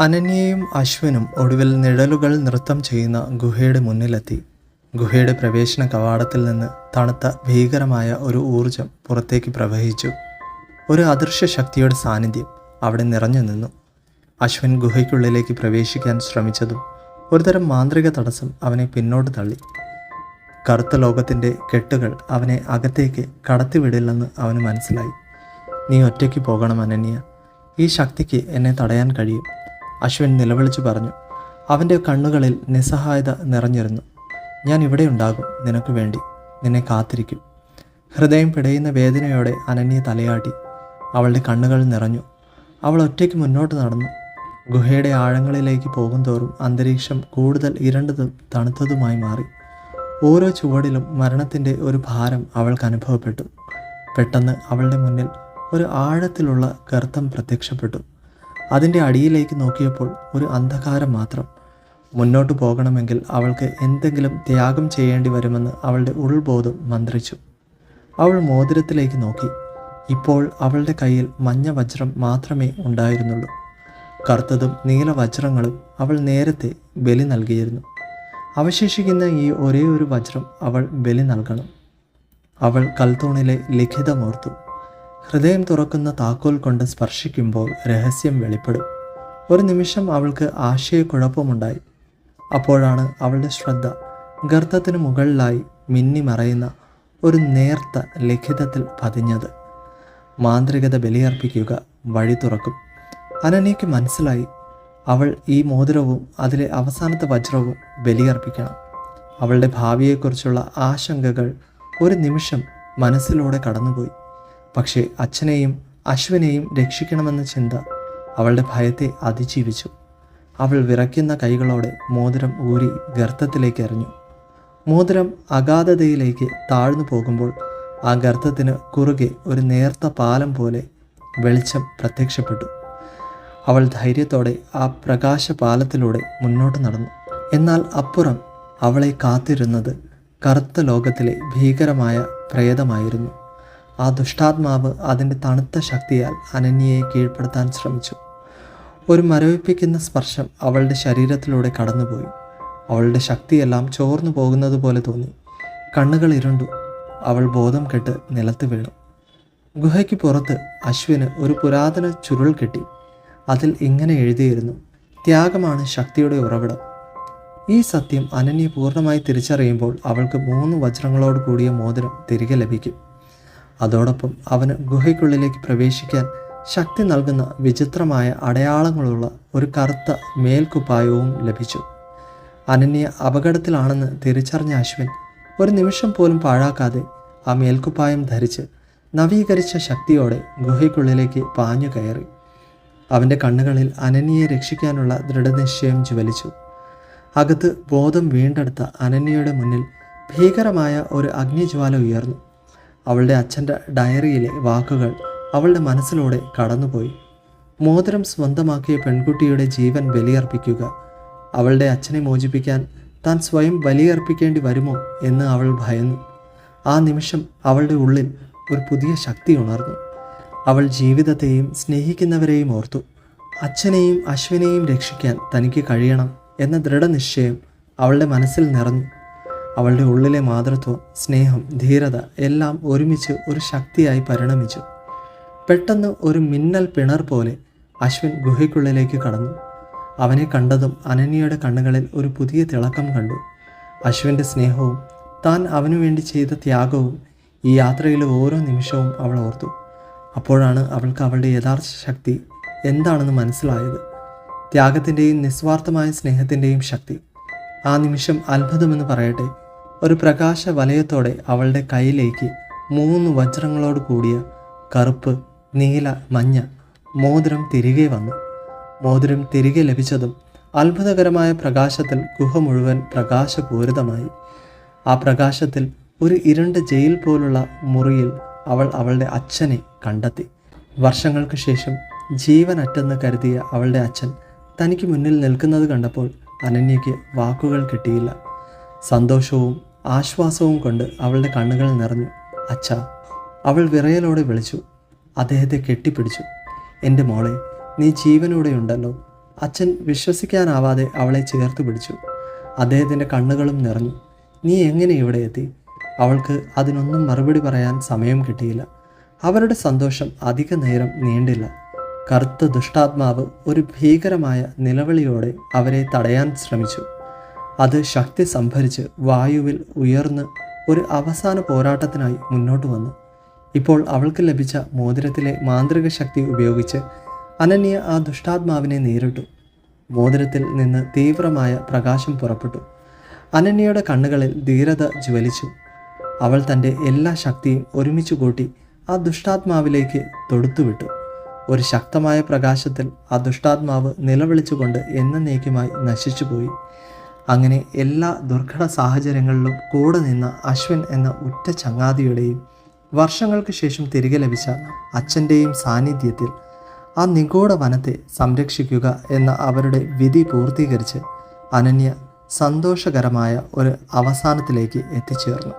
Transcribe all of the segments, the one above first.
അനന്യയും അശ്വിനും ഒടുവിൽ നിഴലുകൾ നൃത്തം ചെയ്യുന്ന ഗുഹയുടെ മുന്നിലെത്തി. ഗുഹയുടെ പ്രവേശന കവാടത്തിൽ നിന്ന് തണുത്ത ഭീകരമായ ഒരു ഊർജം പുറത്തേക്ക് പ്രവഹിച്ചു. ഒരു അദൃശ്യ ശക്തിയുടെ സാന്നിധ്യം അവിടെ നിറഞ്ഞു നിന്നു. അശ്വിൻ ഗുഹയ്ക്കുള്ളിലേക്ക് പ്രവേശിക്കാൻ ശ്രമിച്ചതും ഒരുതരം മാന്ത്രിക തടസ്സം അവനെ പിന്നോട്ട് തള്ളി. കറുത്ത ലോകത്തിന്റെ കെട്ടുകൾ അവനെ അകത്തേക്ക് കടത്തിവിടില്ലെന്ന് അവന് മനസ്സിലായി. നീ ഒറ്റയ്ക്ക് പോകണം അനന്യ. ഈ ശക്തിക്ക് എന്നെ തടയാൻ കഴിയും. അശ്വിൻ നിലവിളിച്ചു പറഞ്ഞു അവന്റെ കണ്ണുകളിൽ നിസ്സഹായത നിറഞ്ഞിരുന്നു. ഞാൻ ഇവിടെ ഉണ്ടാകും നിനക്ക് വേണ്ടി. നിന്നെ കാത്തിരിക്കും. ഹൃദയം പിടയുന്ന വേദനയോടെ അനന്യ തലയാട്ടി. അവളുടെ കണ്ണുകൾ നിറഞ്ഞു. അവൾ ഒറ്റയ്ക്ക് മുന്നോട്ട് നടന്നു. ഗുഹയുടെ ആഴങ്ങളിലേക്ക് പോകുന്തോറും അന്തരീക്ഷം കൂടുതൽ ഇരുണ്ടതും തണുത്തതുമായി മാറി. ഓരോ ചുവടിലും മരണത്തിന്റെ ഒരു ഭാരം അവൾക്ക് അനുഭവപ്പെട്ടു. പെട്ടെന്ന് അവളുടെ മുന്നിൽ ഒരു ആഴത്തിലുള്ള ഗർത്തം പ്രത്യക്ഷപ്പെട്ടു. അതിന്റെ അടിയിലേക്ക് നോക്കിയപ്പോൾ ഒരു അന്ധകാരം മാത്രം. മുന്നോട്ട് പോകണമെങ്കിൽ അവൾക്ക് എന്തെങ്കിലും ത്യാഗം ചെയ്യേണ്ടി വരുമെന്ന് അവളുടെ ഉൾബോധം മന്ത്രിച്ചു. അവൾ മോതിരത്തിലേക്ക് നോക്കി. ഇപ്പോൾ അവളുടെ കയ്യിൽ മഞ്ഞ വജ്രം മാത്രമേ ഉണ്ടായിരുന്നുള്ളൂ. കറുത്തതും നീല വജ്രങ്ങളും അവൾ നേരത്തെ ബലി നൽകിയിരുന്നു. അവശേഷിക്കുന്ന ഈ ഒരേ ഒരു വജ്രം അവൾ ബലി നൽകണം. അവൾ കൽത്തൂണിലെ ലിഖിതമോർത്തു. ഹൃദയം തുറക്കുന്ന താക്കോൽ കൊണ്ട് സ്പർശിക്കുമ്പോൾ രഹസ്യം വെളിപ്പെടും. ഒരു നിമിഷം അവൾക്ക് ആശയക്കുഴപ്പമുണ്ടായി. അപ്പോഴാണ് അവളുടെ ശ്രദ്ധ ഗർത്തത്തിന് മുകളിലായി മിന്നി മറയുന്ന ഒരു നേർത്ത ലിഖിതത്തിൽ പതിഞ്ഞത്. മാന്ത്രികത ബലിയർപ്പിക്കുക വഴി തുറക്കും. അനനയ്ക്ക് മനസ്സിലായി അവൾ ഈ മോതിരവും അതിലെ അവസാനത്തെ വജ്രവും ബലിയർപ്പിക്കണം. അവളുടെ ഭാവിയെക്കുറിച്ചുള്ള ആശങ്കകൾ ഒരു നിമിഷം മനസ്സിലൂടെ കടന്നുപോയി. പക്ഷേ അച്ഛനെയും അശ്വനെയും രക്ഷിക്കണമെന്ന ചിന്ത അവളുടെ ഭയത്തെ അതിജീവിച്ചു. അവൾ വിറയ്ക്കുന്ന കൈകളോടെ മോതിരം ഊരി ഗർത്തത്തിലേക്ക് എറിഞ്ഞു. മോതിരം അഗാധതയിലേക്ക് താഴ്ന്നു പോകുമ്പോൾ ആ ഗർത്തത്തിന് കുറുകെ ഒരു നേർത്ത പാലം പോലെ വെളിച്ചം പ്രത്യക്ഷപ്പെട്ടു. അവൾ ധൈര്യത്തോടെ ആ പ്രകാശ പാലത്തിലൂടെ മുന്നോട്ട് നടന്നു. എന്നാൽ അപ്പുറം അവളെ കാത്തിരുന്നത് കറുത്ത ലോകത്തിലെ ഭീകരമായ പ്രേതമായിരുന്നു. ആ ദുഷ്ടാത്മാവ് അതിന്റെ തണുത്ത ശക്തിയാൽ അനന്യയെ കീഴ്പ്പെടുത്താൻ ശ്രമിച്ചു. ഒരു മരവിപ്പിക്കുന്ന സ്പർശം അവളുടെ ശരീരത്തിലൂടെ കടന്നുപോയി. അവളുടെ ശക്തിയെല്ലാം ചോർന്നു പോകുന്നത് പോലെ തോന്നി. കണ്ണുകൾ ഇരുണ്ടു. അവൾ ബോധം കെട്ട് നിലത്ത് വീണു. ഗുഹയ്ക്ക് പുറത്ത് അശ്വിന് ഒരു പുരാതന ചുരുൾ കെട്ടി. അതിൽ ഇങ്ങനെ എഴുതിയിരുന്നു ത്യാഗമാണ് ശക്തിയുടെ ഉറവിടം. ഈ സത്യം അനന്യ പൂർണമായി തിരിച്ചറിയുമ്പോൾ അവൾക്ക് മൂന്ന് വജ്രങ്ങളോട് കൂടിയ മോതിരം തിരികെ ലഭിക്കും. അതോടൊപ്പം അവന് ഗുഹയ്ക്കുള്ളിലേക്ക് പ്രവേശിക്കാൻ ശക്തി നൽകുന്ന വിചിത്രമായ അടയാളങ്ങളുള്ള ഒരു കറുത്ത മേൽക്കുപ്പായവും ലഭിച്ചു. അനന്യ അപകടത്തിലാണെന്ന് തിരിച്ചറിഞ്ഞ അശ്വിൻ ഒരു നിമിഷം പോലും പാഴാക്കാതെ ആ മേൽക്കുപ്പായം ധരിച്ച് നവീകരിച്ച ശക്തിയോടെ ഗുഹയ്ക്കുള്ളിലേക്ക് പാഞ്ഞു കയറി. അവന്റെ കണ്ണുകളിൽ അനന്യയെ രക്ഷിക്കാനുള്ള ദൃഢനിശ്ചയം ജ്വലിച്ചു. അകത്ത് ബോധം വീണ്ടെടുത്ത അനന്യയുടെ മുന്നിൽ ഭീകരമായ ഒരു അഗ്നിജ്വാല ഉയർന്നു. അവളുടെ അച്ഛന്റെ ഡയറിയിലെ വാക്കുകൾ അവളുടെ മനസ്സിലൂടെ കടന്നുപോയി. മോതിരം സ്വന്തമാക്കിയ പെൺകുട്ടിയുടെ ജീവൻ ബലിയർപ്പിക്കുക. അവളുടെ അച്ഛനെ മോചിപ്പിക്കാൻ താൻ സ്വയം ബലിയർപ്പിക്കേണ്ടി വരുമോ എന്ന് അവൾ ഭയന്നു. ആ നിമിഷം അവളുടെ ഉള്ളിൽ ഒരു പുതിയ ശക്തി ഉണർന്നു. അവൾ ജീവിതത്തെയും സ്നേഹിക്കുന്നവരെയും ഓർത്തു. അച്ഛനെയും അശ്വിനെയും രക്ഷിക്കാൻ തനിക്ക് കഴിയണം എന്ന ദൃഢനിശ്ചയം അവളുടെ മനസ്സിൽ നിറഞ്ഞു. അവളുടെ ഉള്ളിലെ മാതൃത്വം സ്നേഹം ധീരത എല്ലാം ഒരുമിച്ച് ഒരു ശക്തിയായി പരിണമിച്ചു. പെട്ടെന്ന് ഒരു മിന്നൽ പിണർ പോലെ അശ്വിൻ ഗുഹയ്ക്കുള്ളിലേക്ക് കടന്നു. അവനെ കണ്ടതും അനന്യയുടെ കണ്ണുകളിൽ ഒരു പുതിയ തിളക്കം കണ്ടു. അശ്വിന്റെ സ്നേഹവും താൻ അവനു വേണ്ടി ചെയ്ത ത്യാഗവും ഈ യാത്രയിലെ ഓരോ നിമിഷവും അവൾ ഓർത്തു. അപ്പോഴാണ് അവൾക്ക് അവളുടെ യഥാർത്ഥ ശക്തി എന്താണെന്ന് മനസ്സിലായത്. ത്യാഗത്തിന്റെയും നിസ്വാർത്ഥമായ സ്നേഹത്തിന്റെയും ശക്തി. ആ നിമിഷം അത്ഭുതമെന്ന് പറയട്ടെ ഒരു പ്രകാശ വലയത്തോടെ അവളുടെ കയ്യിലേക്ക് മൂന്ന് വജ്രങ്ങളോട് കൂടിയ കറുപ്പ് നീല മഞ്ഞ മോതിരം തിരികെ വന്നു. മോതിരം തിരികെ ലഭിച്ചതും അത്ഭുതകരമായ പ്രകാശത്തിൽ ഗുഹ മുഴുവൻ പ്രകാശപൂരിതമായി. ആ പ്രകാശത്തിൽ ഒരു ഇരുണ്ട ജയിൽ പോലുള്ള മുറിയിൽ അവൾ അവളുടെ അച്ഛനെ കണ്ടെത്തി. വർഷങ്ങൾക്ക് ശേഷം ജീവനറ്റെന്ന് കരുതിയ അവളുടെ അച്ഛൻ തനിക്ക് മുന്നിൽ നിൽക്കുന്നത് കണ്ടപ്പോൾ അനന്യയ്ക്ക് വാക്കുകൾ കിട്ടിയില്ല. സന്തോഷവും ആശ്വാസവും കൊണ്ട് അവളുടെ കണ്ണുകൾ നിറഞ്ഞു. അച്ഛ അവൾ വിറയലോടെ വിളിച്ചു. അദ്ദേഹത്തെ കെട്ടിപ്പിടിച്ചു. എന്റെ മോളെ നീ ജീവനോടെ ഉണ്ടല്ലോ അച്ഛൻ വിശ്വസിക്കാനാവാതെ അവളെ ചേർത്ത് പിടിച്ചു. അദ്ദേഹത്തിന്റെ കണ്ണുകളും നിറഞ്ഞു. നീ എങ്ങനെ ഇവിടെ എത്തി? അവൾക്ക് അതിനൊന്നും മറുപടി പറയാൻ സമയം കിട്ടിയില്ല. അവരുടെ സന്തോഷം അധിക നേരം നീണ്ടില്ല. കറുത്ത ദുഷ്ടാത്മാവ് ഒരു ഭീകരമായ നിലവിളിയോടെ അവരെ തടയാൻ ശ്രമിച്ചു. അത് ശക്തി സംഭരിച്ച് വായുവിൽ ഉയർന്ന് ഒരു അവസാന പോരാട്ടത്തിനായി മുന്നോട്ട് വന്നു. ഇപ്പോൾ അവൾക്ക് ലഭിച്ച മോതിരത്തിലെ മാന്ത്രിക ശക്തി ഉപയോഗിച്ച് അനന്യ ആ ദുഷ്ടാത്മാവിനെ നേരിട്ടു. മോതിരത്തിൽ നിന്ന് തീവ്രമായ പ്രകാശം പുറപ്പെട്ടു. അനന്യയുടെ കണ്ണുകളിൽ ധീരത ജ്വലിച്ചു. അവൾ തന്റെ എല്ലാ ശക്തിയും ഒരുമിച്ച് കൂട്ടി ആ ദുഷ്ടാത്മാവിലേക്ക് തൊടുത്തുവിട്ടു. ഒരു ശക്തമായ പ്രകാശത്തിൽ ആ ദുഷ്ടാത്മാവ് നിലവിളിച്ചുകൊണ്ട് എന്നേക്കുമായി നശിച്ചുപോയി. അങ്ങനെ എല്ലാ ദുർഘട സാഹചര്യങ്ങളിലും കൂടെ നിന്ന അശ്വിൻ എന്ന ഉറ്റ ചങ്ങാതിയുടെയും വർഷങ്ങൾക്ക് ശേഷം തിരികെ ലഭിച്ച അച്ഛന്റെയും സാന്നിധ്യത്തിൽ ആ നിഗൂഢ വനത്തെ സംരക്ഷിക്കുക എന്ന അവരുടെ വിധി പൂർത്തീകരിച്ച് അനന്യ സന്തോഷകരമായ ഒരു അവസാനത്തിലേക്ക് എത്തിച്ചേർന്നു.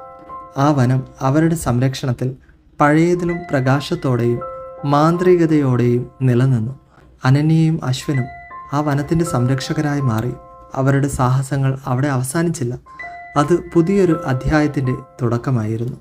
ആ വനം അവരുടെ സംരക്ഷണത്തിൽ പഴയതിലും പ്രകാശത്തോടെയും മാന്ത്രികതയോടെയും നിലനിന്നു. അനന്യയും അശ്വിനും ആ വനത്തിന്റെ സംരക്ഷകരായി മാറി. അവരുടെ സാഹസങ്ങൾ അവിടെ അവസാനിച്ചില്ല. അത് പുതിയൊരു അധ്യായത്തിന്റെ തുടക്കമായിരുന്നു.